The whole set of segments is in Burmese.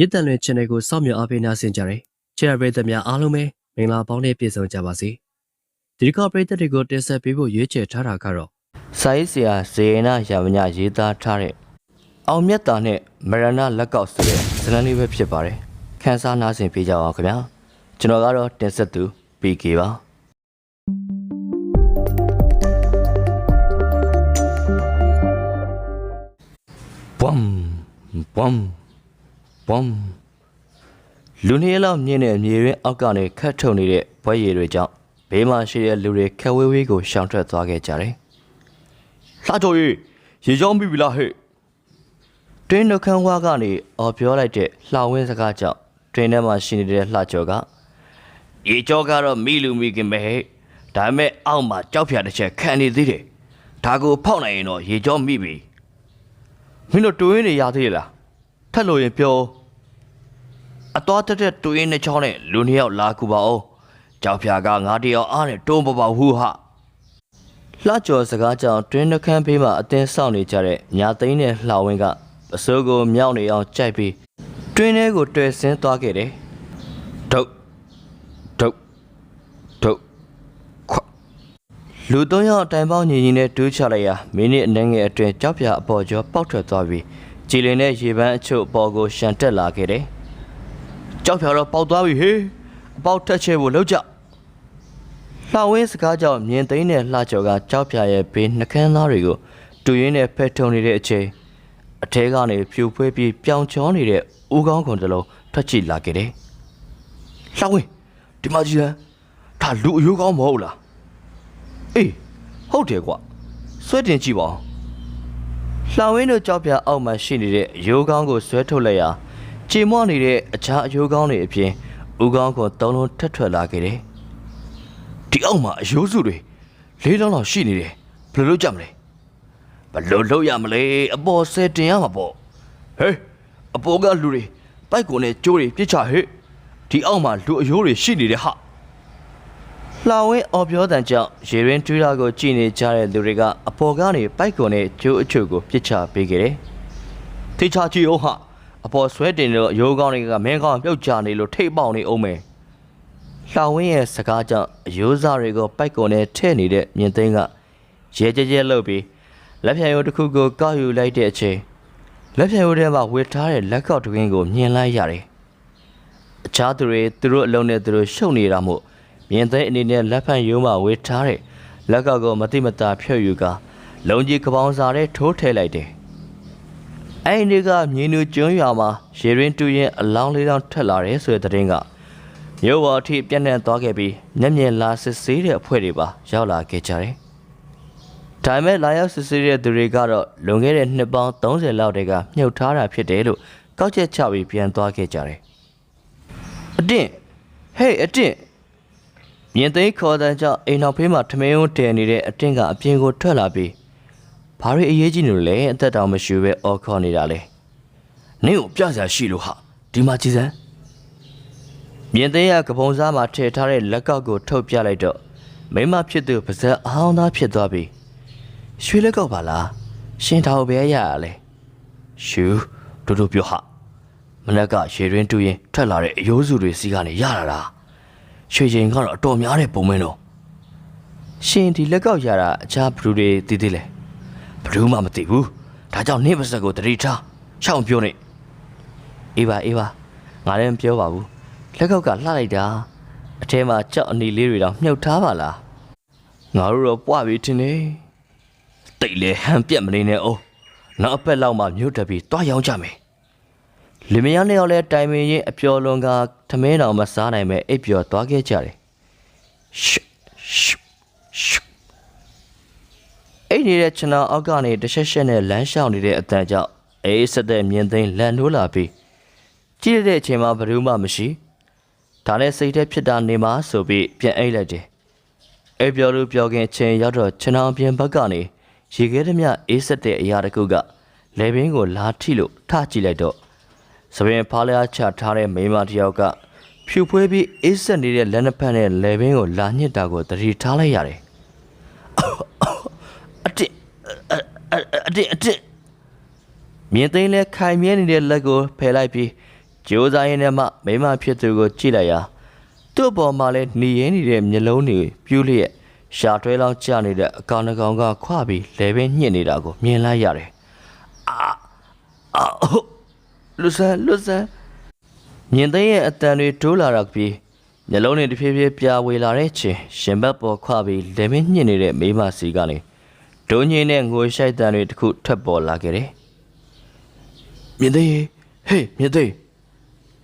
မြစ်တန်လွင် channel ကိုစောင့်မျှော်အားပေးနေဆင်ကြတယ်။ channel ပရိသတ်များအားလုံးပဲမင်္ဂလာပေါင်းနဲ့ပြည့်စုံကြပါစေ။ဒီတစ်ခါပရိသတ်တွေကိုတင်ဆက်ပေးဖို့ရွေးချယ်ထားတာကတော့စာရေးဆရာဇေယနာရာမညရေးသားထားတဲ့အောင်မြတ်တာနဲ့မရဏလက်ကောက်ဆိုတဲ့ဇာတ်လမ်းလေးပဲဖြစ်ပါတယ်ခန်းစားနားဆင်ပေးကြပါဦးခင်ဗျာကျွန်တော်ကတော့တင်ဆက်သူ PK ပါဘွမ်ဘွမ် ဘွမ်လူနေလောက်မြင့်တဲ့မြေရင်းအောက်ကနေခတ်ထုံနေတဲ့ဘွဲရည်တွေကြောင့်ဘေးမှာရှိတဲ့လူတွေခက်ဝေးဝေးကိုရှောင်ထွက်သွားခဲ့ကြတယ်လှတော်ရေရေချောင်းပြီပြီလားဟဲ့တွင်းနှခမ်းဝါကနေအော်ပြောလိုက်တဲ့လှဝင်းစကားကြောင့်တွင်းထဲမှာရှိနေတဲ့လှကျော်ကရေကျော်ကတော့မိလူမိခင်ပဲဟဲ့ဒါပေမဲ့အောက်မှာကြောက်ဖြာတစ်ချက်ခံနေသေးတယ်ဒါကိုဖောက်နိုင်ရင်တော့ရေကျော်မိပြီမင်းတို့တွင်းနေရသေးလားထက်လို့ရင်ပြော အတော်တက်တဲ့တွင်းနှစ်ချောင်းနဲ့လူနှစ်ယောက်လာကူပါအောင်ကြောက်ဖြာကငါတယောက်အားနဲ့တွန်းပပဟူဟာလှကျော်စကားကြောင့်တွင်းနှခမ်းဖေးမှာအတင်းစောင့်နေကြတဲ့ညာသိန်းနဲ့လှဝင်းကအစိုးကိုမြောက်နေအောင်ကြိုက်ပြီးတွင်းထဲကိုတွေ့ဆင်းသွားခဲ့တယ်။ဒုတ်ဒုတ်ဒုတ်ခွလူသုံးယောက်အတိုင်ပေါင်းညီညီနဲ့တူးချလိုက်ရာမိနစ်အနည်းငယ်အတွင်းကြောက်ပြအပေါ်ကျော်ပေါက်ထွက်သွားပြီးကြည်လင်တဲ့ရေပန်းအချို့အပေါ်ကိုရှန်တက်လာခဲ့တယ်။ ကြောက်ပြတော့ပေါက်သွားပြီဟေးအပေါက်ထက်ချဲဖို့လောက်ကြလှဝင်းစကားကြောင့်မြင်သိမ်းတဲ့လှကျော်ကကြောက်ပြရဲ့ဘေးနှကန်းသားတွေကိုတူရင်းနဲ့ဖက်ထုံနေတဲ့အချိန်အထဲကနေဖြူဖွေးပြီးပြောင်ချောနေတဲ့ဦးကောင်းခွန်တစ်လုံးထွက်ကြည့်လာခဲ့တယ်။လှဝင်းဒီမှာကြည့်ဟမ်ဒါလူအယိုးကောင်းမဟုတ်လား။အေးဟုတ်တယ်ကွဆွဲတင်ကြည့်ပါဦး။လှဝင်းတို့ကြောက်ပြအောက်မှာရှိနေတဲ့အယိုးကောင်းကိုဆွဲထုတ်လိုက်ရာ ကြေမော့နေတဲ့အခြားအယိုးကောင်းတွေအပြင်ဦးကောင်းခွန်သုံးလုံးထက်ထွက်လာခဲ့တယ်။ဒီအောက်မှာအယိုးစုတွေလေးလောင်းလောက်ရှိနေတယ်ဘယ်လိုလုပ်ကြမလဲဘယ်လိုလုပ်ရမလဲအပေါ်ဆယ်တင်ရမှာပေါ့ဟေးအပေါ်ကလူတွေပိုက်ကုန်နဲ့ကြိုးတွေပြစ်ချဟဲ့ဒီအောက်မှာလူအယိုးတွေရှိနေတယ်ဟာလှဝင်းအော်ပြောတန်ကြောင့်ရေရင်းထွေးတာကိုကြည်နေကြတဲ့လူတွေကအပေါ်ကနေပိုက်ကုန်နဲ့ကြိုးအချို့ကိုပြစ်ချပေးခဲ့တယ်ထိချကြည့်အောင်ဟာ အပေါ်ဆွဲတင်လို့ရိုးကောင်းတွေကမင်းကောင်းပြုတ်ချနေလို့ထိတ်ပေါက်နေအောင်မယ်လှဝင်းရဲ့စကားကြောင့်အယိုးစားတွေကိုပိုက်ကုန်နဲ့ထဲ့နေတဲ့မြင်သိန်းကရဲကြဲကြဲလှုပ်ပြီးလက်ဖြံရိုးတစ်ခုကိုကောက်ယူလိုက်တဲ့အချိန်လက်ဖြံရိုးထဲမှာဝစ်ထားတဲ့လက်ကောက်တစ်ခင်းကိုမြင်လိုက်ရတယ်။အခြားသူတွေသူတို့အလုံးနဲ့သူတို့ရှုပ်နေတာမို့မြင်သိန်းအနေနဲ့လက်ဖက်ရိုးမှာဝစ်ထားတဲ့လက်ကောက်ကိုမတိမတာဖြုတ်ယူကလုံကြီးကပောင်စာထဲထိုးထည့်လိုက်တယ်။ အဲ့ဒီနေ့ကမြင်းနူကျွန်းရွာမှာရေရင်းတူရင်အလောင်းလေးတောင်ထွက်လာတယ်ဆိုတဲ့သတင်းကမြို့ပေါ်အထိပြန့်နှံ့သွားခဲ့ပြီးမျက်မြင်လာစစ်ဆေးတဲ့အဖွဲ့တွေပါရောက်လာခဲ့ကြတယ်။ဒါပေမဲ့လာရောက်စစ်ဆေးတဲ့သူတွေကတော့လွန်ခဲ့တဲ့နှစ်ပေါင်း30လောက်တည်းကမြုပ်ထားတာဖြစ်တယ်လို့ကောက်ချက်ချပြီးပြန်သွားခဲ့ကြတယ်။အတင်းဟေးအတင်းမြင်သိမ်းခေါ်တဲ့ကြောင့်အိမ်နောက်ဖေးမှာထမင်းဝန်းတည်နေတဲ့အတင်းကအပြင်ကိုထွက်လာပြီး ဘာတွေအရေးကြီးနေလို့လဲအသက်တောင်မရှိပဲအော်ခေါ်နေတာလေ။နင့်ကိုပြစရာရှိလို့ဟာဒီမှာကြည်စမ်းမြင်သိရကပုံစားမှာထည့်ထားတဲ့လက်ကောက်ကိုထုတ်ပြလိုက်တော့မိမဖြစ်သူပါဇက်အဟောင်းသားဖြစ်သွားပြီရွှေလက်ကောက်ပါလားရှင်တော်ပဲရရလဲရှူတူတူပြောဟာမနက်ကရေရင်းတူရင်ထွက်လာတဲ့အယိုးစုတွေစီကနေရလာတာရွှေချိန်ကတော့အတော်များတဲ့ပုံမင်းတော့ရှင်ဒီလက်ကောက်ရတာအခြားဘလူတွေတည်တည်လဲ ဘလူမှမသိဘူးဒါကြောင့်နေပါစက်ကိုတတိထားရှောင်းပြောနေအေးပါအေးပါငါလည်းမပြောပါဘူးလက်ကောက်ကလှလိုက်တာအထဲမှာကြောက်အနီလေးတွေတော့မြုပ်ထားပါလားငါတို့တော့ပွားပြီထင်နေတိတ်လေဟန်ပြက်မနေနဲ့အောင်နောက်အပက်လောက်မှမြုပ်တက်ပြီးတွားရောင်းကြမယ်လင်မယားနဲ့ရောလဲတိုင်ပင်ရင်အပျော်လွန်ကသမင်းတော်မစားနိုင်မဲ့အိပ်ပျော်သွားခဲ့ကြတယ်ရှုရှုရှု အဲ့နေတဲ့ကျွန်တော်အောက်ကနေတရှက်ရှက်နဲ့လမ်းလျှောက်နေတဲ့အတန်ကြောင့်အေးဆက်တဲ့မြင်သိမ်းလန်နိုးလာပြီးကြည့်ရတဲ့အချိန်မှာဘယ်သူမှမရှိဒါနဲ့စိတ်ထဲဖြစ်တာနေမှာဆိုပြီးပြန်အိတ်လိုက်တယ်အဲ့ပြောလို့ပြောခင်အချိန်ရောက်တော့ခြံအောင်ပြင်ဘက်ကနေရေခဲသမျှအေးဆက်တဲ့အရာတစ်ခုကလေဘင်းကိုလာထိလို့ထကြည့်လိုက်တော့သပင်ဖားလျားချထားတဲ့မိန်းမတစ်ယောက်ကဖြူဖွဲပြီးအေးဆက်နေတဲ့လက်နှစ်ဖက်နဲ့လေဘင်းကိုလာညှစ်တာကိုသတိထားလိုက်ရတယ် အတစ်အတစ်အတစ်မြင်သိမ်းလဲခိုင်မြဲနေတဲ့လက်ကိုဖယ်လိုက်ပြီးကြိုးစားရင်းနဲ့မှမိမဖြစ်သူကိုကြည့်လိုက်ရာသူ့ပေါ်မှာလည်းหนีရင်းနေတဲ့မျက်လုံးတွေပြူးလျက်ရှာထွဲလောင်းကျနေတဲ့အကောင်တစ်ကောင်ကခွပြီးလဲပင်ညှစ်နေတာကိုမြင်လိုက်ရတယ်။အာအာဟုတ်လူဆန်လူဆန်မြင်သိရဲ့အတန်တွေတိုးလာတော့ပြီးမျက်လုံးတွေတစ်ဖြည်းဖြည်းပြာဝေလာတဲ့ချင်းရှင်ဘတ်ပေါ်ခွပြီးလဲပင်ညှစ်နေတဲ့မိမစီကနေ ဒုံညင်းနဲ့ငိုရှိုက်တန်တွေတစ်ခုထွက်ပေါ်လာခဲ့တယ်။မြင်သိဟေးမြင်သိ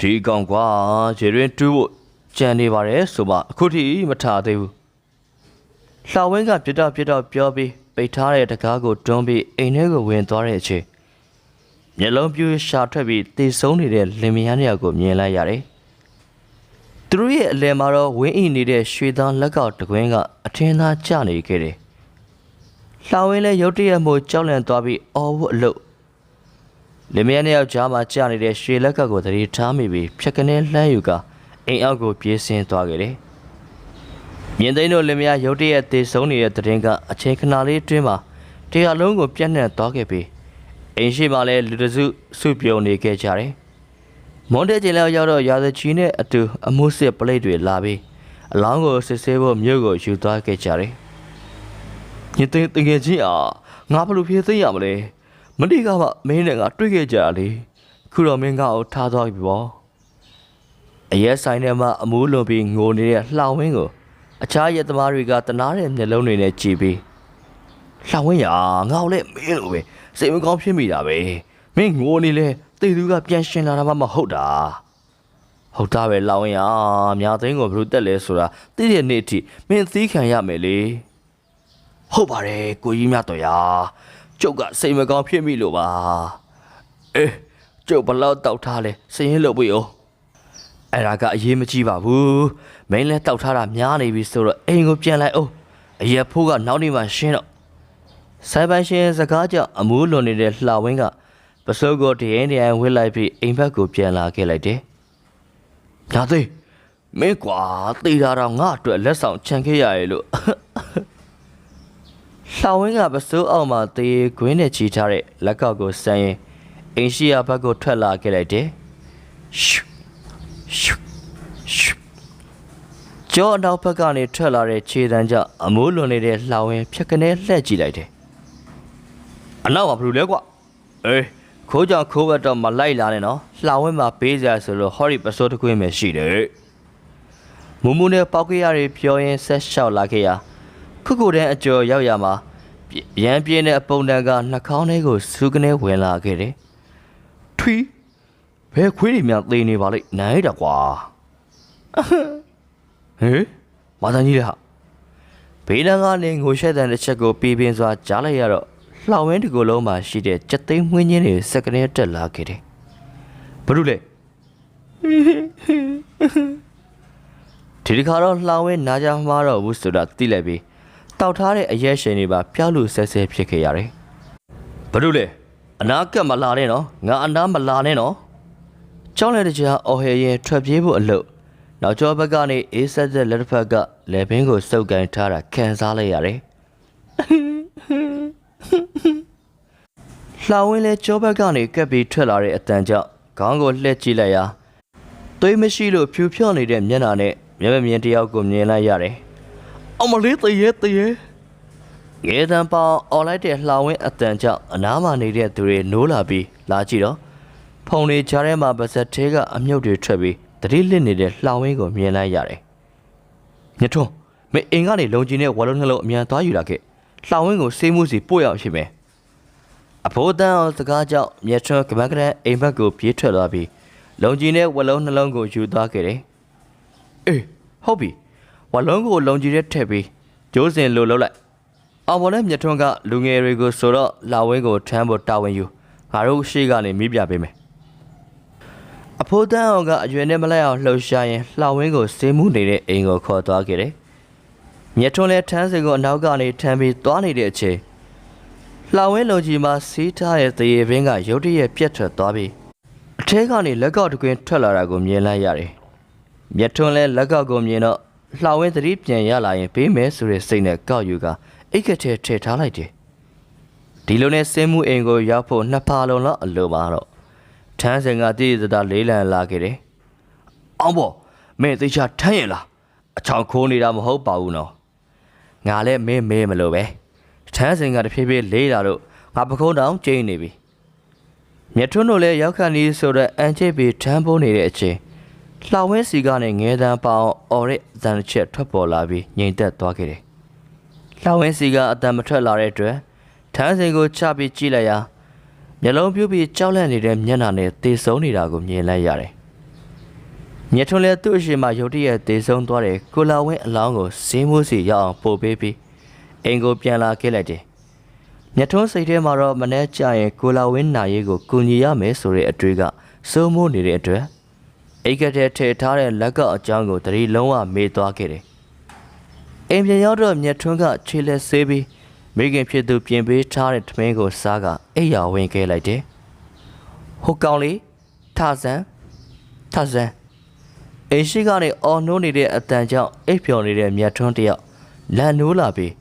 ဒီကောင်ကွာရေရင်တူးဖို့ကြံနေပါတယ်ဆိုမှအခုထိမထားသေးဘူးလှဝင်းကပြစ်တော့ပြစ်တော့ပြောပြီးပိတ်ထားတဲ့တကားကိုတွန်းပြီးအိမ်ထဲကိုဝင်သွားတဲ့အချိန်မျက်လုံးပြူးရှာထွက်ပြီးတေဆုံးနေတဲ့လင်မယားနှစ်ယောက်ကိုမြင်လိုက်ရတယ်သူတို့ရဲ့အလယ်မှာတော့ဝင်းအိနေတဲ့ရွှေသားလက်ကောက်တကွင်းကအထင်းသားကျနေခဲ့တယ် လှဝင်းလည်းရုတ်တရက်မို့ကြောက်လန့်သွားပြီးအော်ဝတ်အလုပ်လင်မယားနှစ်ယောက်ကြားမှာကြာနေတဲ့ရွှေလက်ကပ်ကိုသတိထားမိပြီးဖြက်ကနေလှမ်းယူကအိမ်အောက်ကိုပြေးဆင်းသွားခဲ့တယ်။မြင်သိန်းတို့လင်မယားရုတ်တရက်တေဆုံးနေတဲ့တရင်ကအချိန်ခဏလေးအတွင်းမှာတရားလုံးကိုပြန့်နှံ့သွားခဲ့ပြီးအိမ်ရှိမှလည်းလူတစုစုပြုံနေခဲ့ကြတယ်။မွန်တဲ့ကျင်လောက်ရောက်တော့ရာဇချီနဲ့အတူအမှုစစ်ပလိတ်တွေလာပြီးအလောင်းကိုစစ်ဆေးဖို့မြို့ကိုယူသွားခဲ့ကြတယ်။ ညင်သိန်းတငယ်ချင်းအားငါဘယ်လိုဖြေသိရမလဲမနေ့ကမှမင်းနဲ့ငါတွေ့ခဲ့ကြတာလေခုတော့မင်းကကိုထားသွားပြီပေါ့အရက်ဆိုင်ထဲမှာအမူးလွန်ပြီးငိုနေတဲ့လှောင်ဝင်းကိုအခြားရက်သမားတွေကတနာတဲ့မျက်လုံးတွေနဲ့ကြည့်ပြီးလှောင်ဝင်းရာငါ့ကိုလည်းမင်းလိုပဲစိတ်မကောင်းဖြစ်မိတာပဲမင်းငိုနေလေတေသူကပြန်ရှင်လာတာမှမဟုတ်တာဟုတ်တာပဲလှောင်ဝင်းရာမြာသိန်းကိုဘယ်လိုတက်လဲဆိုတာသိတဲ့နေ့အထိမင်းသီးခံရမယ်လေ ဟုတ်ပါတယ်ကိုကြီးမြတ်တော်ရာကျုပ်ကစိတ်မကောင်းဖြစ်မိလို့ပါအေးကျုပ်ဘလောက်တောက်ထားလဲစရင်လုပ်ပြီအောင်အဲ့ဒါကအရေးမကြီးပါဘူးမင်းလည်းတောက်ထားတာများနေပြီဆိုတော့အိမ်ကိုပြန်လိုက်အောင်အရက်ဖိုးကနောက်နေ့မှရှင်းတော့ဆိုင်ပိုင်ရှင်စကားကြောင့်အမူးလွန်နေတဲ့လှဝင်းကပစိုးကိုတရင်တရင်ဝှစ်လိုက်ပြီးအိမ်ဘက်ကိုပြန်လာခဲ့လိုက်တယ်ဒါသေးမင်းကွာတေးတာတော့ငါအတွက်လက်ဆောင်ချန်ခဲ့ရရဲ့လို့ လှောင်ဝင်းကပစိုးအောက်မှာတေးခွင်းနဲ့ချီထားတဲ့လက်ကောက်ကိုဆန်းရင်အင်ရှိယာဘက်ကိုထွက်လာခဲ့လိုက်တယ်။ရှုရှုရှုကျောင်းအနောက်ဘက်ကနေထွက်လာတဲ့ခြေတန်းကြောင့်အမိုးလွန်နေတဲ့လှောင်ဝင်းဖြက်ကနေလှည့်ကြည့်လိုက်တယ်။အနောက်ကဘယ်လိုလဲကွ။အေးခိုးကြောင်ခိုးဘက်တော့မလိုက်လာနဲ့နော်။လှောင်ဝင်းမှာဘေးစရာဆိုလို့ဟော်ရီပစိုးတစ်ခွင်းပဲရှိတယ်။မူမူနဲ့ပောက်ကြရတွေပြောရင်းဆက်လျှောက်လာခဲ့ရာ ခုခုတန်းအကျော်ရောက်ရမှာရန်ပြင်းတဲ့အပုံတန်ကနှာခေါင်းထဲကိုစူးကနေဝင်လာခဲ့တယ်။ထွီဘယ်ခွေးတွေများသေနေပါလိမ့်နိုင်တာကွာ။ဟေးမာတန်ကြီးလေဟာဘေးလန်းကနေငိုရှက်တဲ့တစ်ချက်ကိုပြေးပင်စွာကြားလိုက်ရတော့လှောင်ဝင်းတစ်ကိုယ်လုံးမှာရှိတဲ့ကြက်သိမ်းမှွင်းချင်းတွေစက်ကနေတက်လာခဲ့တယ်။ဘာလို့လဲဒီတစ်ခါတော့လှောင်ဝင်းနားကြမှားတော့ဘူးဆိုတာသိလိုက်ပြီး တောက်ထားတဲ့အရက်ရှင်တွေပါပြောက်လို့ဆဲဆဲဖြစ်ခဲ့ရတယ်။ဘာလို့လဲအနာကက်မလာနဲ့နော်ငါအနာမလာနဲ့နော်ကျောင်းလေတကြားအော်ဟဲရင်ထွက်ပြေးဖို့အလုပ်နောက်ကျောဘက်ကနေအေးဆက်တဲ့လက်တစ်ဖက်ကလေပင်ကိုစုပ်ကန်ထားတာခံစားလိုက်ရတယ်။လှောင်ဝင်းလဲကျောဘက်ကနေကပ်ပြီးထွက်လာတဲ့အတန်ကြောင့်ခေါင်းကိုလှည့်ကြည့်လိုက်ရာသွေးမရှိလို့ဖြူဖြော့နေတဲ့မျက်နှာနဲ့မျက်မမြင်တစ်ယောက်ကိုမြင်လိုက်ရတယ်။ အမလေးတရေတရေငယ်တန်ပေါင်អော်လိုက်တဲ့လှောင်ဝင်းအတန်ကြောင့်အနားမှာနေတဲ့သူတွေနိုးလာပြီးလာကြည့်တော့ဖုန်တွေကြားထဲမှာပါဇက်သေးကအမြုပ်တွေထွက်ပြီးတတိလစ်နေတဲ့လှောင်ဝင်းကိုမြင်လိုက်ရတယ်။မြထွန်းမင်းအိမ်ကနေလုံကြီးနဲ့ဝါလုံးနှလုံးအမြန်သွားယူလာခဲ့လှောင်ဝင်းကိုစေးမှုစီပို့ရအောင်ဖြစ်မယ်။အဖိုးတန်းအောင်စကားကြောင့်မြထွန်းကမကရန်အိမ်ဘက်ကိုပြေးထွက်သွားပြီးလုံကြီးနဲ့ဝါလုံးနှလုံးကိုယူသွားခဲ့တယ်။အေးဟုတ်ပြီ ဝါလုံးကိုလုံကြီးတဲ့ထည့်ပြီးကျိုးစင်လိုလှုပ်လိုက်အောင်ပေါ်နဲ့မြတ်ထွန်းကလူငယ်တွေကိုဆိုတော့လာဝင်းကိုထမ်းဖို့တာဝန်ယူငါတို့ရှေ့ကနေမိပြပေးမယ်အဖိုးတန်းအောင်ကအရွယ်နဲ့မလိုက်အောင်လှုပ်ရှားရင်လှဝင်းကိုစေးမှုနေတဲ့အိမ်ကိုခေါ်သွားခဲ့တယ်မြတ်ထွန်းလည်းထမ်းစင်ကိုအနောက်ကနေထမ်းပြီးသွားနေတဲ့အချိန်လှဝင်းလုံကြီးမှာစီးထားတဲ့သေရပင်ကရုတ်တရက်ပြတ်ထွက်သွားပြီးအထဲကနေလက်ကောက်တစ်ကွင်းထွက်လာတာကိုမြင်လိုက်ရတယ်မြတ်ထွန်းလဲလက်ကောက်ကိုမြင်တော့ လှဝင်းသတိပြန်ရလာရင်ပေးမယ်ဆိုတဲ့စိတ်နဲ့ကောက်ယူကအိတ်ကထဲထည့်ထားလိုက်တယ်ဒီလိုနဲ့စင်းမှုအိမ်ကိုရောက်ဖို့နှစ်ဖာလုံးလောက်အလိုပါတော့ထန်းစင်ကတည်တတာလေးလံလာခဲ့တယ်။အောင်ဘောမင်းသိချာထမ်းရင်လားအချောင်ခိုးနေတာမဟုတ်ပါဘူးနော်။ငါလည်းမင်းမေးမလို့ပဲထန်းစင်ကတဖြည်းဖြည်းလေးလာတော့ငါပခုံးတောင်ကျိန်းနေပြီ။မြတ်ထွန်းတို့လည်းရောက်ခန့်ဒီဆိုတော့အန်ချစ်ပြီးထမ်းပိုးနေတဲ့အချိန် လှောင်ဝင်းစီကနေငဲတန်းပေါအောင်အော်တဲ့အတန်တစ်ချက်ထွက်ပေါ်လာပြီးငြိမ်သက်သွားခဲ့တယ်။လှောင်ဝင်းစီကအတန်မထွက်လာတဲ့အတွက်ထန်းစင်ကိုချပြီးကြည့်လိုက်ရာမျက်လုံးပြူးပြီးကြောက်လန့်နေတဲ့မျက်နှာနဲ့တေဆုံးနေတာကိုမြင်လိုက်ရတယ်။မြတ်ထွန်းလည်းသူ့အရှင်မရုတ်တရက်တေဆုံးသွားတဲ့ကိုလာဝင်းအလောင်းကိုစင်းမိုးစီရောက်အောင်ပို့ပေးပြီးအိမ်ကိုပြန်လာခဲ့လိုက်တယ်။မြတ်ထွန်းစိတ်ထဲမှာတော့မနှဲကြရင်ကိုလာဝင်းနာရေးကိုကူညီရမယ်ဆိုတဲ့အတွေ့ကစိုးမိုးနေတဲ့အတွက် အိတ်ကတဲ့ထည့်ထားတဲ့လက်ကောက်အကြောင်းကိုတတိလုံးဝမေ့သွားခဲ့တယ်။အိမ်ပြန်ရောက်တော့မြတ်ထွန်းကခြေလက်ဆေးပြီးမိခင်ဖြစ်သူပြင်ပေးထားတဲ့ထမင်းကိုစားကအိပ်ယာဝင်ခဲ့လိုက်တယ်။ဟိုကောင်လေးထဆန်းထဆန်းအိမ်ရှိကနေအော်နှိုးနေတဲ့အတန်ကြောင့်အိပ်ပျော်နေတဲ့မြတ်ထွန်းတယောက်လန်နိုးလာပြီး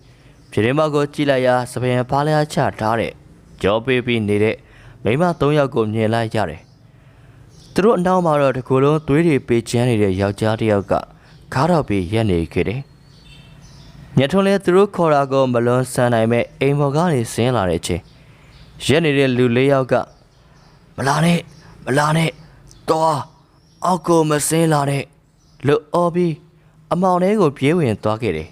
ပြတင်းမကိုကြည့်လိုက်ရာစပယ်ဖားလျားချထားတဲ့ကြောပေးပြီးနေတဲ့မိန်းမ၃ယောက်ကိုမြင်လိုက်ရတယ်။ သူတို့အနောက်မှာတော့ဒီကိုယ်လုံးသွေးတွေပေးချမ်းနေတဲ့ယောက်ျားတစ်ယောက်ကခါတော့ပြီးရက်နေခဲ့တယ်။မြတ်ထွန်းလည်းသူတို့ခေါ်တာကိုမလွန်ဆန်နိုင်မဲ့အိမ်ပေါ်ကနေဆင်းလာတဲ့အချိန်ရက်နေတဲ့လူလေးယောက်ကမလာနဲ့မလာနဲ့တော့အောက်ကိုမဆင်းလာနဲ့လို့အော်ပြီးအမောင်ထဲကိုပြေးဝင်သွားခဲ့တယ်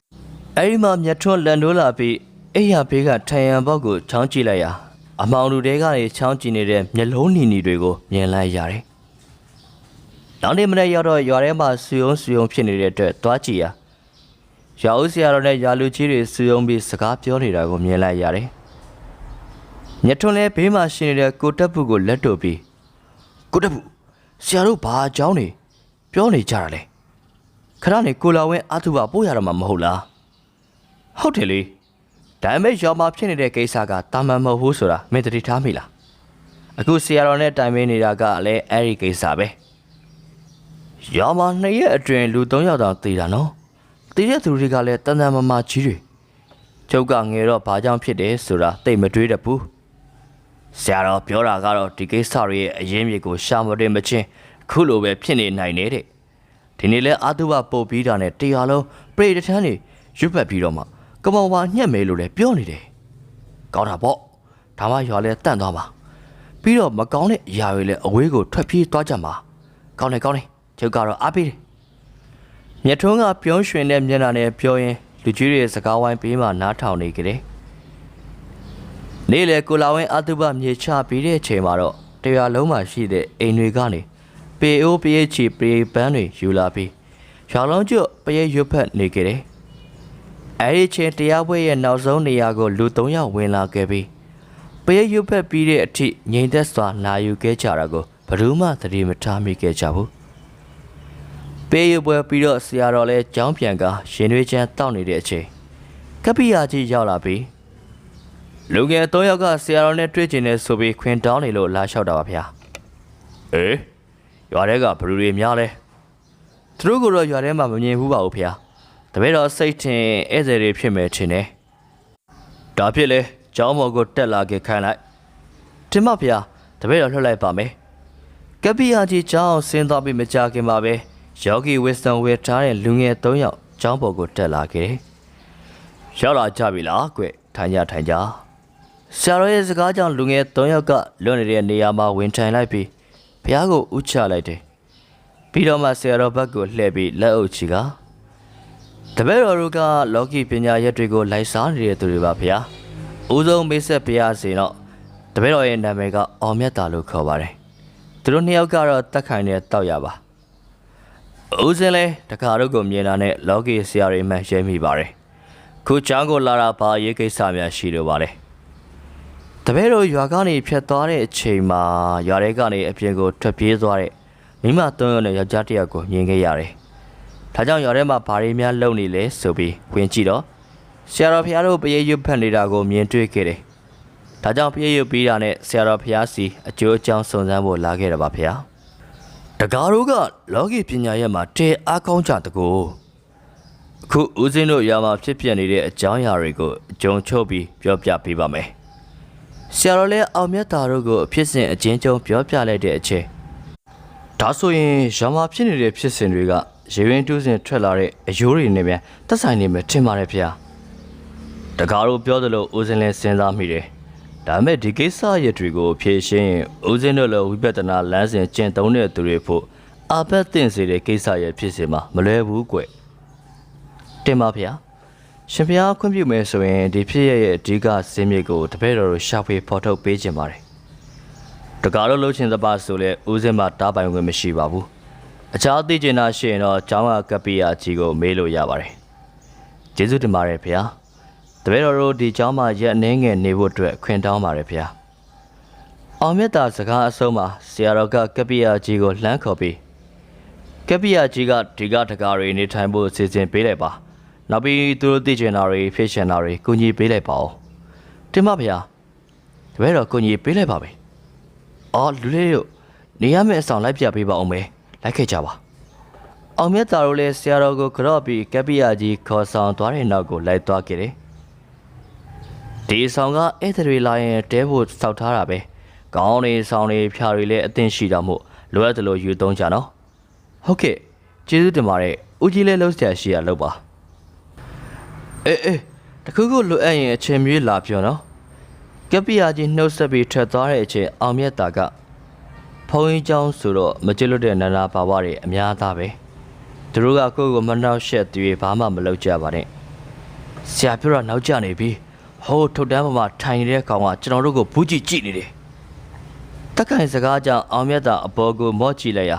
။အဲဒီမှာမြတ်ထွန်းလန်တိုးလာပြီးအိယာဘေးကထယံဘောက်ကိုချောင်းကြည့်လိုက်ရာ အမောင်လူတဲကနေချောင်းကြည့်နေတဲ့မျက်လုံးနီနီတွေကိုမြင်လိုက်ရတယ်။နောက်နေ့မနေ့ရောက်တော့ရွာထဲမှာဆူယုံဆူယုံဖြစ်နေတဲ့အတွက်သွားကြည့်ရာရွာဦးဆရာတော်နဲ့ရွာလူကြီးတွေဆူယုံပြီးစကားပြောနေတာကိုမြင်လိုက်ရတယ်။မြတ်ထွန်းလည်းဘေးမှာရှိနေတဲ့ကိုတက်ပုကိုလက်တို့ပြီးကိုတက်ပုဆရာတို့ဘာအကြောင်းနေပြောနေကြတာလဲခဏနေကိုလာဝင်းအထုပါပို့ရတော့မှာမဟုတ်လားဟုတ်တယ်လေ ဒါပေမဲ့ရွာမှာဖြစ်နေတဲ့ကိစ္စကတာမန်မဟုတ်ဘူးဆိုတာမင်းတတိထားမိလားအခုဆရာတော်နဲ့တိုင်ပင်နေတာကလည်းအဲ့ဒီကိစ္စပဲရွာမှာနှစ်ရက်အတွင်းလူ၃ယောက်တောင်သေတာနော်သေတဲ့သူတွေကလည်းတန်တန်မမကြီးတွေကျုပ်ကငယ်တော့ဘာကြောင့်ဖြစ်တယ်ဆိုတာသိမတွေးတတ်ဘူးဆရာတော်ပြောတာကတော့ဒီကိစ္စတွေရဲ့အရင်းမြစ်ကိုရှာမတင်မချင်းအခုလိုပဲဖြစ်နေနိုင်တယ်တဲ့ဒီနေ့လဲအာတုဘပုတ်ပြီးတာနဲ့တရားလုံးပရိတထန်းနေရွတ်ပတ်ပြီးတော့မှ ကမောင်ပါညှက်မယ်လို့လည်းပြောနေတယ်ကောင်းတာပေါ့ဒါမှရွာလဲတန့်သွားပါပြီးတော့မကောင်းတဲ့အရာတွေလည်းအဝေးကိုထွက်ပြေးသွားကြမှာကောင်းတယ်ကောင်းတယ်ကျုပ်ကတော့အားပေးတယ်မြတ်ထွန်းကပြုံးရွှင်တဲ့မျက်နှာနဲ့ပြောရင်လူကြီးတွေစကားဝိုင်းပေးမှနားထောင်နေကြတယ်နေ့လေကိုလာဝင်းအတုပမြေချပြီးတဲ့အချိန်မှာတော့တရားလုံးမှာရှိတဲ့အိမ်တွေကနေပေအိုးပရိတ်ချီပေပန်းတွေယူလာပြီးရွာလုံးကျွတ်ပရိတ်ရွတ်ဖက်နေကြတယ် အဲဒီချိန်တရားပွဲရဲ့နောက်ဆုံးနေရာကိုလူ၃ယောက်ဝင်လာခဲ့ပြီးပရိတ်ရွတ်ဖက်ပြီးတဲ့အထိငြိမ်သက်စွာနာယူခဲ့ကြတာကိုဘယ်သူမှသတိမထားမိခဲ့ကြဘူးပေးရပွဲပြီးတော့ဆရာတော်လဲကြောင်းပြန်ကရှင်ရွေးချမ်းတောက်နေတဲ့အချိန်ကပ္ပိယာကြီးရောက်လာပြီးလူငယ်၃ယောက်ကဆရာတော်နဲ့တွေ့ကျင်နေဆိုပြီးခွင်တောင်းနေလို့လာလျှောက်တာပါဗျာအေးရွာထဲကဘယ်လူတွေများလဲသူတို့ကတော့ရွာထဲမှာမမြင်ဘူးပါဘူးဗျာ တပည့်တော်စိတ်ထင်ဧည့်သည်တွေဖြစ်မယ်ထင်တယ်ဒါဖြစ်လေကျောင်းမော်ကိုတက်လာခဲ့ခိုင်းလိုက်တင်မဗျာတပည့်တော်လှုပ်လိုက်ပါမယ်ကပ္ပိယာကြီးကျောင်းဆင်းသွားပြီးမကြခင်ပါပဲယောဂီဝစ်စတန်ဝေထားတဲ့လူငယ်၃ယောက်ကျောင်းပေါ်ကိုတက်လာခဲ့တယ်ရောက်လာကြပြီလားကွထိုင်ကြထိုင်ကြဆရာတော်ရဲ့စကားကြောင့်လူငယ်၃ယောက်ကလွတ်နေတဲ့နေရာမှာဝင်ထိုင်လိုက်ပြီးဘုရားကိုဥချလိုက်တယ်ပြီးတော့မှဆရာတော်ဘက်ကိုလှည့်ပြီးလက်အုပ်ချီက တပည့်တော်တို့ကလောကီပညာရက်တွေကိုလိုက်စားနေတဲ့သူတွေပါဗျာဦးဆုံးမိတ်ဆက်ပြရစီတော့တပည့်တော်ရဲ့နာမည်ကအောင်မြတ်တာလို့ခေါ်ပါတယ်သူတို့နှစ်ယောက်ကတော့တက်ခိုင်နဲ့တောက်ရပါဦးစင်းလဲတခါတို့ကိုမြင်လာတဲ့လောကီဆရာတွေမှရဲမိပါတယ်ခုချောင်းကိုလာတာဘာရေးကိစ္စများရှိလို့ပါလဲတပည့်တော်ရွာကနေဖြတ်သွားတဲ့အချိန်မှာရွာထဲကနေအပြင်ကိုထွက်ပြေးသွားတဲ့မိမသုံးယောက်နဲ့ယောက်ျားတစ်ယောက်ကိုမြင်ခဲ့ရတယ်။ ဒါကြောင့်ရွာထဲမှာဘာတွေများလုပ်နေလဲဆိုပြီးဝင်ကြည့်တော့ဆရာတော်ဖျားတို့ပရိတ်ရွတ်ဖက်နေတာကိုမြင်တွေ့ခဲ့တယ်။ဒါကြောင့်ပရိတ်ရွတ်ပြီးတာနဲ့ဆရာတော်ဖျားစီအကျိုးအကြောင်းစုံစမ်းဖို့လာခဲ့တာပါဖျား။တကားတို့ကလောကီပညာရဲ့မှာတဲအားကောင်းကြတကူအခုဦးစင်းတို့ရွာမှာဖြစ်ပျက်နေတဲ့အကြောင်းအရာတွေကိုအကြုံချုပ်ပြီးပြောပြပေးပါမယ်။ဆရာတော်လည်းအောင်မြတ်တာတို့ကိုအဖြစ်စဉ်အချင်းချင်းပြောပြလိုက်တဲ့အချိန်ဒါဆိုရင်ရမာဖြစ်နေတဲ့ဖြစ်စဉ်တွေက ရေရင်တူးစင်ထွက်လာတဲ့အယိုးတွေနဲ့မြန်သက်ဆိုင်နေမယ်ထင်ပါတယ်ဖေ။တကားတို့ပြောသလိုဦးစင်းလည်းစဉ်းစားမိတယ်။ဒါပေမဲ့ဒီကိစ္စရတွေကိုဖြေရှင်းရင်ဦးစင်းတို့လည်းဝိပဿနာလမ်းစဉ်ကျင့်သုံးတဲ့သူတွေဖို့အဘက်တင်စေတဲ့ကိစ္စရဖြစ်စီမှာမလွယ်ဘူးကွ။တင်ပါဗျာ။ရှင်ဖျားခွင့်ပြုမယ်ဆိုရင်ဒီဖြစ်ရရဲ့အဓိကစင်းမြစ်ကိုတပည့်တော်တို့ရှာဖွေဖော်ထုတ်ပေးခြင်းပါတယ်။တကားတို့လှုပ်ရှင်သပါဆိုလဲဦးစင်းမှာတားပိုင်ခွင့်မရှိပါဘူး။ အခြားသိကျင်တာရှိရင်တော့ကျောင်းကကပ္ပိယကြီးကိုမေးလို့ရပါတယ်။ကျေးဇူးတင်ပါတယ်ဗျာ။တပည့်တော်တို့ဒီကျောင်းမှာရက်အနေငယ်နေဖို့အတွက်ခွင့်တောင်းပါတယ်ဗျာ။အောင်မြတ်တာစကားအဆုံးမှာဆရာတော်ကကပ္ပိယကြီးကိုလှမ်းခေါ်ပြီးကပ္ပိယကြီးကဒီကတကားတွေနေထိုင်ဖို့စီစဉ်ပေးလိုက်ပါ။နောက်ပြီးသူတို့သိကျင်တာတွေဖြစ်ရှင်တာတွေကူညီပေးလိုက်ပါဦး။တင်ပါဗျာ။တပည့်တော်ကူညီပေးလိုက်ပါမယ်။အော်လူလေးတို့နေရမယ့်အဆောင်လိုက်ပြပေးပါအောင်မယ် လိုက်ခဲ့ကြပါအောင်မြတ်တာတို့လည်းဆရာတော်ကိုကြော့ပြီးကပ္ပိယကြီးခေါ်ဆောင်သွားတဲ့နောက်ကိုလိုက်သွားခဲ့တယ်ဒီအဆောင်ကဧည့်သည်တွေလာရင်တဲဖို့စောက်ထားတာပဲကောင်းနေဆောင်နေဖြာတွေလည်းအသင့်ရှိတာမို့လိုအပ်တယ်လို့ယူသုံးကြနော်ဟုတ်ကဲ့ကျေးဇူးတင်ပါတယ်ဦးကြီးလည်းလုံးစရာရှိရလို့ပါအေးအေးတခုခုလိုအပ်ရင်အချိန်မြေးလာပြောနော်ကပ္ပိယကြီးနှုတ်ဆက်ပြီးထွက်သွားတဲ့အချိန်အောင်မြတ်တာက ဖုံးကြီးကျောင်းဆိုတော့မကျွလွတ်တဲ့နန္ဒာဘာဝတွေအများသားပဲသူတို့ကကိုယ့်ကိုမနှောက်ယှက်သေးဘာမှမလုပ်ကြပါနဲ့ဆရာပြောတာနောက်ကျနေပြီဟိုးထုတ်တန်းပေါ်မှာထိုင်နေတဲ့ကောင်ကကျွန်တော်တို့ကိုဘူးကြည့်ကြည့်နေတယ်တက္ကသိုလ်စကားကြောင့်အောင်မြတ်တာအပေါ်ကိုမော့ကြည့်လိုက်ရာ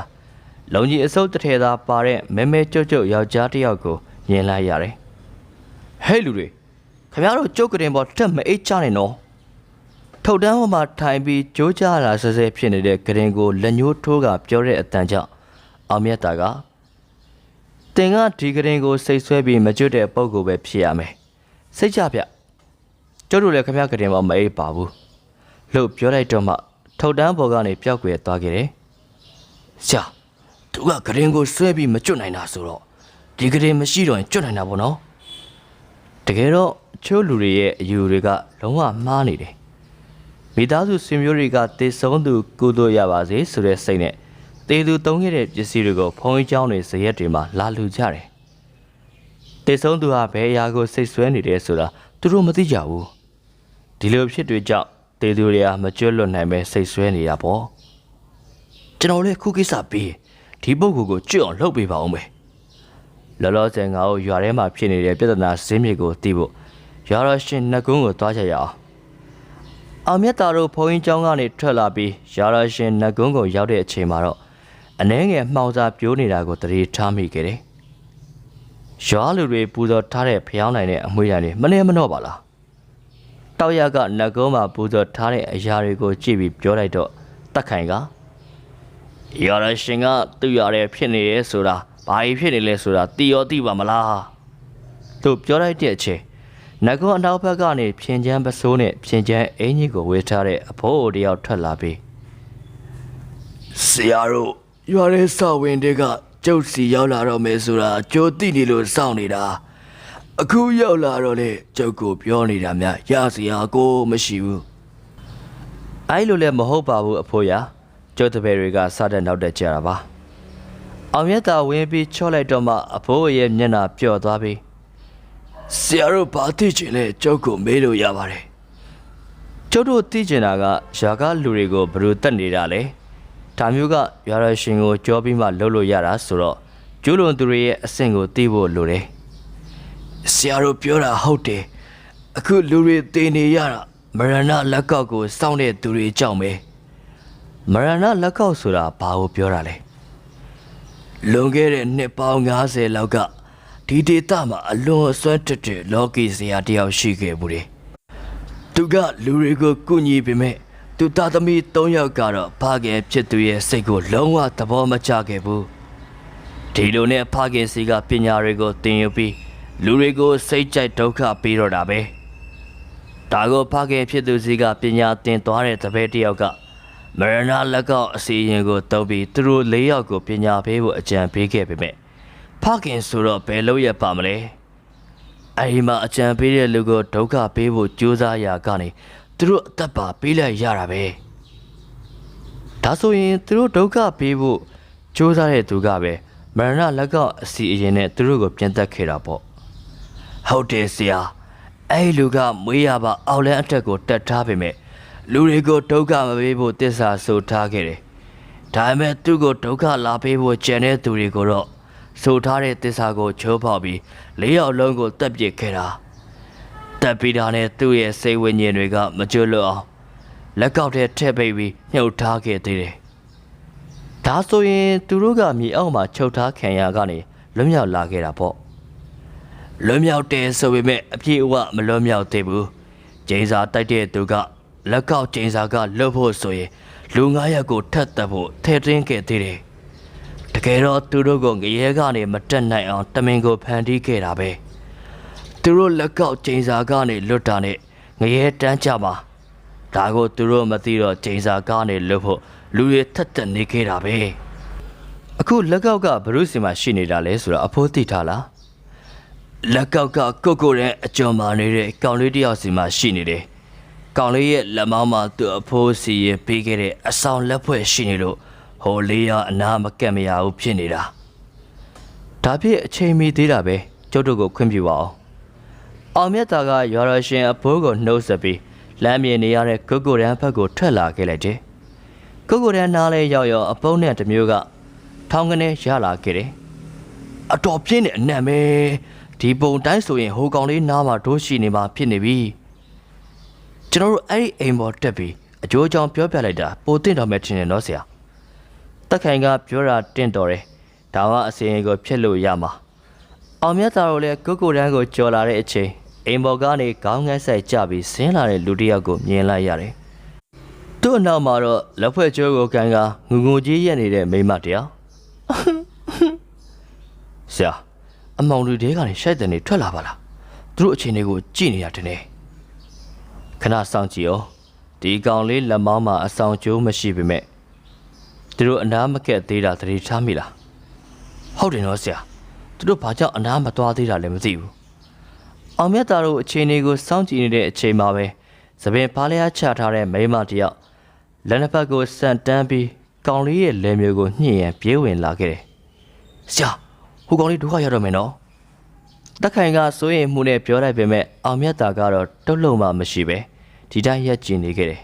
လုံကြီးအစုပ်တထဲသာပါတဲ့မဲမဲကြုတ်ကြုတ်ယောက်ျားတစ်ယောက်ကိုညင်လိုက်ရတယ်ဟဲ့လူတွေခင်ဗျားတို့ကြုတ်ကတင်ပေါ်တက်မအိတ်ချနေနော် ထုတ်တန်းပေါ်မှာထိုင်ပြီးကြိုးကြလာဆဲဆဲဖြစ်နေတဲ့ဂရင်ကိုလက်ညှိုးထိုးကပြောတဲ့အတန်ကြောင့်အောင်မြတ်တာကတင်ကဒီဂရင်ကိုစိတ်ဆွဲပြီးမကျွတ်တဲ့ပုံကိုပဲဖြစ်ရမယ်စိတ်ချပြကျုပ်တို့လည်းခမရဂရင်ပေါ်မအိပ်ပါဘူးလို့ပြောလိုက်တော့မှထုတ်တန်းပေါ်ကနေပျောက်ကွယ်သွားခဲ့တယ်ရှာသူကဂရင်ကိုဆွဲပြီးမကျွတ်နိုင်တာဆိုတော့ဒီဂရင်မရှိတော့ရင်ကျွတ်နိုင်တာပေါ့နော်တကယ်တော့ချိုးလူတွေရဲ့အယူတွေကလုံးဝမှားနေတယ် မိသားစုဆွေမျိုးတွေကတည်ဆုံးသူကုလို့ရပါစေဆိုတဲ့စိတ်နဲ့တည်သူတုံးခဲ့တဲ့ပစ္စည်းတွေကိုဘုံကြီးကျောင်းတွေဇရက်တွေမှာလာလူကြတယ်တည်ဆုံးသူဟာဘယ်အရာကိုစိတ်ဆွဲနေတယ်ဆိုတာသူတို့မသိကြဘူးဒီလိုဖြစ်တွေကြောင့်တည်သူတွေကမကျွတ်လွတ်နိုင်ပဲစိတ်ဆွဲနေတာပေါ့ကျွန်တော်လည်းခုကိစ္စပြီးဒီပုဂ္ဂိုလ်ကိုကြွအောင်လှုပ်ပေးပါဦးမယ်လောလောဆယ်ငါတို့ရွာထဲမှာဖြစ်နေတဲ့ပြဿနာစင်းမြေကိုသိဖို့ရွာတော်ရှင်နှကုန်းကိုသွားကြရအောင် အောင်မြတ်တာတို့ဘုန်းကြီးကျောင်းကနေထွက်လာပြီးရာရရှင်နတ်ကုန်းကိုရောက်တဲ့အချိန်မှာတော့အနှဲငယ်မှောင်စာပြိုးနေတာကိုသတိထားမိခဲ့တယ်။ရွာလူတွေပူဇော်ထားတဲ့ဖျောင်းနိုင်တဲ့အမွှေးရံတွေမနေမနှော့ပါလား။တောက်ရကနတ်ကုန်းမှာပူဇော်ထားတဲ့အရာတွေကိုကြည့်ပြီးပြောလိုက်တော့တက်ခိုင်ကရာရရှင်ကသူ့ရတဲ့ဖြစ်နေရဲဆိုတာဘာကြီးဖြစ်နေလဲဆိုတာသိရောသိပါမလား။သူပြောလိုက်တဲ့အချိန် နဂုံအနောက်ဘက်ကနေဖြင်ချမ်းပစိုးနဲ့ဖြင်ချမ်းအင်ကြီးကိုဝေထားတဲ့အဖိုးတယောက်ထွက်လာပြီးဆရာတို့ရွာရဲစောက်ဝင်တွေကကျုပ်စီရောက်လာတော့မယ်ဆိုတာကြိုသိနေလို့စောင့်နေတာအခုရောက်လာတော့လေကျုပ်ကိုပြောနေတာများရစရာကိုမရှိဘူးအဲ့လိုလည်းမဟုတ်ပါဘူးအဖိုးရကျုပ်တပည့်တွေကစတဲ့နောက်တက်ကြတာပါအောင်မြတ်တာဝင်ပြီးချော့လိုက်တော့မှအဖိုးရဲ့မျက်နှာပျော့သွားပြီး ဆရာတို့ဘာသိချင်လဲကျုပ်ကိုမေးလို့ရပါတယ်ကျုပ်တို့သိချင်တာကယာကလူတွေကိုဘယ်လိုတက်နေတာလဲဒါမျိုးကယာရရှင်ကိုကြောပြီးမှလှုပ်လို့ရတာဆိုတော့ကျူးလွန်သူတွေရဲ့အဆင့်ကိုသိဖို့လိုတယ်ဆရာတို့ပြောတာဟုတ်တယ်အခုလူတွေတည်နေရတာမရဏလက်ကောက်ကိုစောင့်တဲ့သူတွေကြောင့်ပဲမရဏလက်ကောက်ဆိုတာဘာကိုပြောတာလဲလွန်ခဲ့တဲ့နှစ်ပေါင်း90လောက်က ဒီဒေတာမှာအလွန်အစွမ်းတက်တဲ့လောကီစရာတယောက်ရှိခဲ့ဘူးလေ။သူကလူတွေကိုကုညီပေမဲ့သူသားသမီး၃ယောက်ကတော့ဖခင်ဖြစ်သူရဲ့စိတ်ကိုလုံးဝသဘောမကျခဲ့ဘူး။ဒီလိုနဲ့ဖခင်စီကပညာတွေကိုသင်ယူပြီးလူတွေကိုစိတ်ကြိုက်ဒုက္ခပေးတော့တာပဲ။ဒါကိုဖခင်ဖြစ်သူစီကပညာသင်သွားတဲ့တပည့်တစ်ယောက်ကမရဏလက်ကောက်အစီရင်ကိုတုံးပြီးသူတို့၄ယောက်ကိုပညာပေးဖို့အကြံပေးခဲ့ပေမဲ့ဖ ခင်ဆိုတော့ဘယ်လို့ရပါမလဲအဲဒီမှာအကြံပေးတဲ့လူကိုဒုက္ခပေးဖို့ကြိုးစားရာကနေသူတို့အသက်ပါပေးလိုက်ရတာပဲဒါဆိုရင်သူတို့ဒုက္ခပေးဖို့ကြိုးစားတဲ့သူကပဲမရဏလက်ကောက်အစီအရင်နဲ့သူတို့ကိုပြန်တက်ခဲ့တာပေါ့ဟုတ်တယ်ဆရာအဲ့ဒီလူကမွေးရပါအောက်လန်းအထက်ကိုတက်ထားပေမဲ့လူတွေကိုဒုက္ခမပေးဖို့တစ္ဆာဆိုထားခဲ့တယ်ဒါပေမဲ့သူ့ကိုဒုက္ခလာပေးဖို့ကြံတဲ့သူတွေကိုတော့ ဆိုထားတဲ့တစ္ဆာကိုချိုးဖောက်ပြီးလေးယောက်လုံးကိုတက်ပစ်ခဲ့တာတက်ပီတာနဲ့သူ့ရဲ့စိတ်ဝိညာဉ်တွေကမကျွတ်လွတ်အောင်လက်ကောက်ထဲထည့်ပိတ်ပြီးညှုပ်ထားခဲ့သေးတယ်။ဒါဆိုရင်သူတို့ကမြေအောက်မှာချုပ်ထားခံရကနေလွတ်မြောက်လာခဲ့တာပေါ့။လွတ်မြောက်တယ်ဆိုပေမဲ့အပြည့်အဝမလွတ်မြောက်သေးဘူး။ကျင်းစာတိုက်တဲ့သူကလက်ကောက်ကျင်းစာကလွတ်ဖို့ဆိုရင်လူ9ရက်ကိုထပ်တက်ဖို့ထဲတင်းခဲ့သေးတယ်။ တကယ်တော့သူတို့ကငရဲကနေမတက်နိုင်အောင်တမင်ကိုဖန်တီးခဲ့တာပဲ။သူတို့လက်ကောက်ကျိန်စာကနေလွတ်တာနဲ့ငရဲတန်းကြပါဒါကိုသူတို့မသိတော့ကျိန်စာကနေလွတ်ဖို့လူတွေထက်တက်နေခဲ့တာပဲအခုလက်ကောက်ကဘရုစီမှာရှိနေတာလဲဆိုတော့အဖိုးသိထားလားလက်ကောက်ကကိုကိုရဲ့အကျော်မာနေတဲ့ကောင်လေးတစ်ယောက်စီမှာရှိနေတယ်ကောင်လေးရဲ့လက်မောင်းမှာသူ့အဖိုးစီရင်ပေးခဲ့တဲ့အဆောင်လက်ဖွဲ့ရှိနေလို့ ဟိုလေးရအနာမကက်မရဘူးဖြစ်နေတာဒါဖြစ်အချိန်မီသေးတာပဲကျုပ်တို့ကိုခွင့်ပြုပါအောင်အောင်မြတ်တာကရော်ရရှင်အဖိုးကိုနှုတ်ဆက်ပြီးလမ်းမြင်နေရတဲ့ကုတ်ကိုရန်ဘက်ကိုထွက်လာခဲ့လိုက်တယ်။ကုတ်ကိုရန်နားလဲရောက်ရောက်အပုံးနဲ့တစ်မျိုးကထောင်းကနေရလာခဲ့တယ်။အတော်ပြင်းတဲ့အနံ့ပဲဒီပုံတိုင်းဆိုရင်ဟိုကောင်လေးနားမှာဒိုးရှိနေမှာဖြစ်နေပြီ။ကျွန်တော်တို့အဲ့ဒီအိမ်ပေါ်တက်ပြီးအကျိုးအကြောင်းပြောပြလိုက်တာပိုတင့်တော်မဲ့ထင်တယ်နော်ဆရာ။ တက်ခိုင်ကပြောတာတင့်တော်တယ်။ဒါကအစီရင်ကိုဖျက်လို့ရမှာ။အောင်မြတ်သားတို့လည်းကုတ်ကိုတန်းကိုကြော်လာတဲ့အချိန်အိမ်ပေါ်ကနေခေါင်းငက်ဆိုင်ကြပြီးဆင်းလာတဲ့လူတစ်ယောက်ကိုမြင်လိုက်ရတယ်။သူ့အနောက်မှာတော့လက်ဖွဲ့ကျိုးကိုကန်ကငူငူကြီးရက်နေတဲ့မိန်းမတစ်ယောက်။ဆရာအမောင်လူတွေကနေရှိုက်တဲ့နေထွက်လာပါလား။သူတို့အချိန်တွေကိုကြည့်နေတာတည်း။ခဏစောင့်ကြည့်အောင်ဒီကောင်လေးလက်မောင်းမှာအဆောင်ကျိုးမရှိပေမဲ့ သူတို့အနားမကက်သေးတာသတိထားမိလား။ဟုတ်တယ်နော်ဆရာသူတို့ဘာကြောင့်အနားမသွားသေးတာလည်းမသိဘူးအောင်မြတ်သားတို့အခြေအနေကိုစောင့်ကြည့်နေတဲ့အချိန်မှာပဲသပင်ဖားလျားချထားတဲ့မိန်းမတစ်ယောက်လက်နှစ်ဖက်ကိုစံတန်းပြီးကောင်လေးရဲ့လယ်မျိုးကိုညှိရန်ပြေးဝင်လာခဲ့တယ်ဆရာဟိုကောင်လေးဒုက္ခရောက်တော့မယ်နော်တက်ခိုင်ကစိုးရင်မှုနဲ့ပြောလိုက်ပေမဲ့အောင်မြတ်သားကတော့တုတ်လုံးမှမရှိပဲဒီတိုင်းရက်ကျင်နေခဲ့တယ်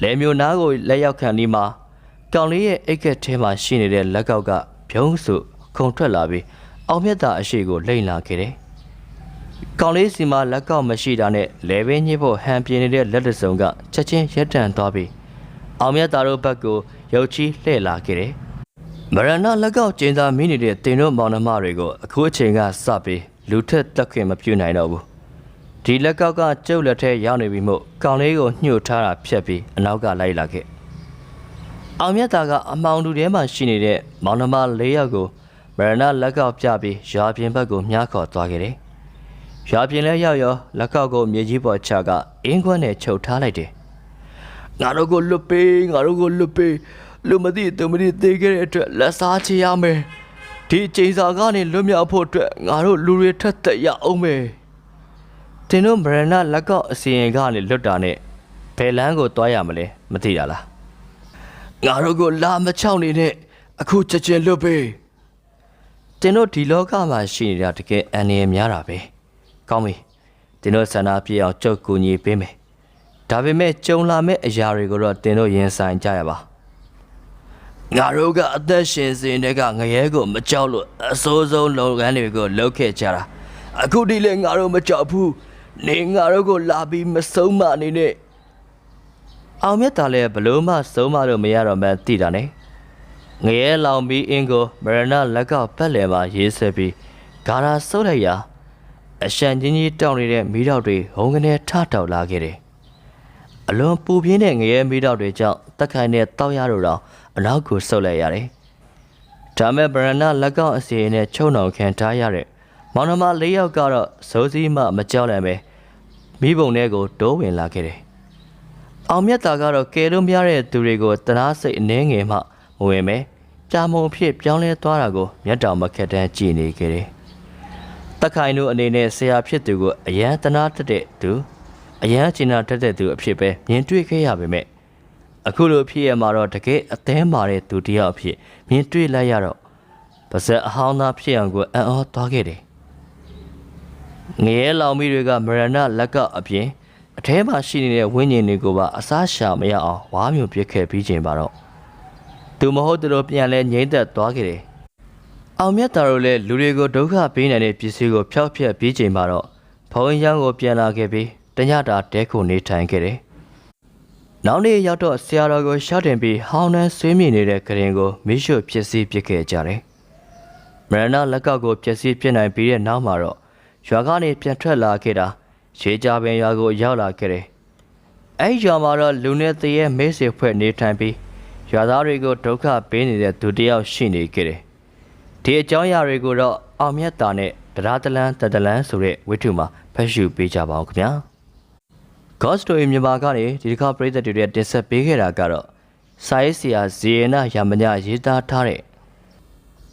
လဲမျိုးနားကိုလက်ရောက်ခံဒီမှာ ကောင်လေးရဲ့အိတ်ကက်ထဲမှာရှိနေတဲ့လက်ကောက်ကဖြုံးစုခုံထွက်လာပြီးအောင်မြတ်တာအရှိကိုလိမ့်လာခဲ့တယ်။ကောင်လေးစီမှာလက်ကောက်မရှိတာနဲ့လဲဘင်းညှိဖို့ဟန်ပြင်းနေတဲ့လက်တစုံကချက်ချင်းရက်တန်သွားပြီးအောင်မြတ်တာတို့ဘက်ကိုရုတ်ချီလှည့်လာခဲ့တယ်။မရဏလက်ကောက်ကျင်းသာမင်းနေတဲ့တင်တို့မောင်နှမတွေကိုအခုအချိန်ကစပြီးလူထက်တက်ခွင့်မပြုနိုင်တော့ဘူး။ဒီလက်ကောက်ကကျုပ်လက်ထဲရောက်နေပြီမို့ကောင်လေးကိုညှို့ထားတာဖြတ်ပြီးအနောက်ကလိုက်လာခဲ့ အောင်မြတ်တာကအမောင်လူထဲမှာရှိနေတဲ့မောင်နှမ၄ယောက်ကိုမရဏလက်ကောက်ပြပြီးရွာပြင်ဘက်ကိုမြားခေါ်သွားခဲ့တယ်ရွာပြင်လဲရောက်ရောလက်ကောက်ကိုမြေကြီးပေါ်ချကအင်းခွန်းနဲ့ချုပ်ထားလိုက်တယ်ငါတို့ကိုလွတ်ပေးငါတို့ကိုလွတ်ပေးလူမသိသူမသိသေးခဲ့တဲ့အတွက်လက်စားချရမယ်ဒီချိန်စာကနေလွတ်မြောက်ဖို့အတွက်ငါတို့လူတွေထက်သက်ရအောင်မယ်တင်တို့မရဏလက်ကောက်အစီရင်ကနေလွတ်တာနဲ့ဘယ်လန်းကိုတွားရမလဲမသိတာလား ငါတို့ကိုလာမချောင်းနေနဲ့အခုချက်ချင်းလွတ်ပေးတင်တို့ဒီလောကမှာရှိနေတာတကယ်အန္တရာယ်များတာပဲကောင်းပြီတင်တို့ဆန္ဒပြည့်အောင်ကြုတ်ကူညီပေးမယ်ဒါပေမဲ့ကြုံလာမဲ့အရာတွေကိုတော့တင်တို့ရင်ဆိုင်ကြရပါငါတို့ကအသက်ရှင်စဉ်တည်းကငရဲကိုမကြောက်လို့အစိုးဆုံးလုပ်ငန်းတွေကိုလုပ်ခဲ့ကြတာအခုဒီလေငါတို့မကြောက်ဘူးနေငါတို့ကိုလာပြီးမဆုံးမအနေနဲ့ အောင်မြတ်တာလည်းဘလို့မှဆုံးမလို့မရတော့မှန်းသိတာနဲ့ငရဲလောင်ပြီးအင်းကိုမရဏလက်ကပတ်လည်မှာရေးဆွဲပြီးဂါရာဆုပ်လိုက်ရာအရှံချင်းကြီးတောက်နေတဲ့မီးတောက်တွေဟုံးကနေထတောက်လာခဲ့တယ်အလွန်ပူပြင်းတဲ့ငရဲမီးတောက်တွေကြောင့်တက်ခိုင်နဲ့တောက်ရတော့တောင်အနောက်ကိုဆုတ်လိုက်ရတယ်။ဒါမဲ့ဗရဏလက်ကောက်အစီအနဲ့ချုံနှောင်ခံထားရတဲ့မောင်နှမ၄ယောက်ကတော့စိုးစည်းမှမကြောက်လန့်ပဲမိဘုံထဲကိုတိုးဝင်လာခဲ့တယ်။ အောင်မြတ်တာကတော့ကယ်လို့မရတဲ့သူတွေကိုတနာစိတ်အနှဲငယ်မှမဝင်ပဲကြာမုံဖြစ်ပြောင်းလဲသွားတာကိုမျက်တောင်မခက်တန်းကြည်နေခဲ့တယ်။တက်ခိုင်တို့အနေနဲ့ဆရာဖြစ်သူကိုအရန်တနာတတ်တဲ့သူအရန်ကျင်နာတတ်တဲ့သူအဖြစ်ပဲမြင်တွေ့ခဲ့ရပေမဲ့အခုလိုဖြစ်ရမှာတော့တကယ်အသေးမာတဲ့သူတစ်ယောက်အဖြစ်မြင်တွေ့လိုက်ရတော့ပါဇက်အဟောင်းသားဖြစ်အောင်ကိုအံ့ဩသွားခဲ့တယ်ငရဲလောင်မီတွေကမရဏလက်ကအပြင် အထဲမှာရှိနေတဲ့ဝိညာဉ်တွေကိုပါအစားရှာမရအောင်ဝါမျိုးပြစ်ခဲ့ပြီးချိန်ပါတော့သူမဟုတ်သူတို့ပြန်လဲငိမ့်သက်သွားခဲ့တယ်အောင်မြတ်တာတို့လည်းလူတွေကိုဒုက္ခပေးနိုင်တဲ့ပစ္စည်းကိုဖျောက်ဖျက်ပြီးချိန်မှာတော့ဘုံရန်ကိုပြန်လာခဲ့ပြီးတညတာတဲခုနေထိုင်ခဲ့တယ်။နောက်နေ့ရောက်တော့ဆရာတော်ကိုရှောက်တင်ပြီးဟောင်းနှန်းဆွေးမြေ့နေတဲ့ကရင်ကိုမိရှုပစ္စည်းပစ်ခဲ့ကြတယ်။မရဏလက်ကောက်ကိုပစ္စည်းပစ်နိုင်ပြီးတဲ့နောက်မှာတော့ရွာကနေပြန်ထွက်လာခဲ့တာ ရှေးကြပင်ရွာကိုရောက်လာခဲ့တယ်။အဲဒီရွာမှာတော့လူနဲ့တရေမေးစေဖွဲ့နေထိုင်ပြီးရွာသားတွေကိုဒုက္ခပေးနေတဲ့သူတစ်ယောက်ရှိနေခဲ့တယ်။ဒီအကြောင်းအရာတွေကိုတော့အောင်မြတ်တာနဲ့တရားတလန်းတတလန်းဆိုတဲ့ဝိထုမှာဖတ်ရှုပေးကြပါအောင်ခင်ဗျာ God Story မြန်မာကနေဒီတစ်ခါပရိသတ်တွေတင်ဆက်ပေးခဲ့တာကတော့စာရေးဆရာဇေယနာရမညရေးသားထားတဲ့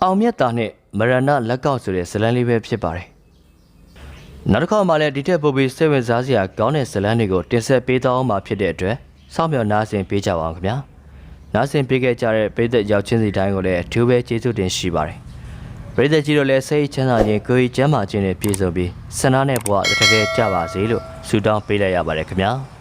အောင်မြတ်တာနဲ့မရဏလက်ကောက်ဆိုတဲ့ဇာတ်လမ်းလေးပဲဖြစ်ပါတယ် နောက်တစ်ခါမှလည်းဒီထက်ပိုပြီးစိတ်ဝင်စားစရာကောင်းတဲ့ဇာတ်လမ်းတွေကိုတင်ဆက်ပေးသွားအောင်မှာဖြစ်တဲ့အတွက်စောင့်မျှော်နားဆင်ပေးကြပါအောင်ခင်ဗျာနားဆင်ပေးခဲ့ကြတဲ့ပရိသတ်ရောက်ချင်းစီတိုင်းကိုလည်းအထူးပဲကျေးဇူးတင်ရှိပါတယ်ပရိသတ်ကြီးတို့လည်းစိတ်ချမ်းသာခြင်းကိုယ်ကြီးကျမ်းမာခြင်းနဲ့ပြည့်စုံပြီးဆန္ဒနဲ့ဘဝတစ်ထည်ထည်ကြပါစေလို့ဆုတောင်းပေးလိုက်ရပါတယ်ခင်ဗျာ။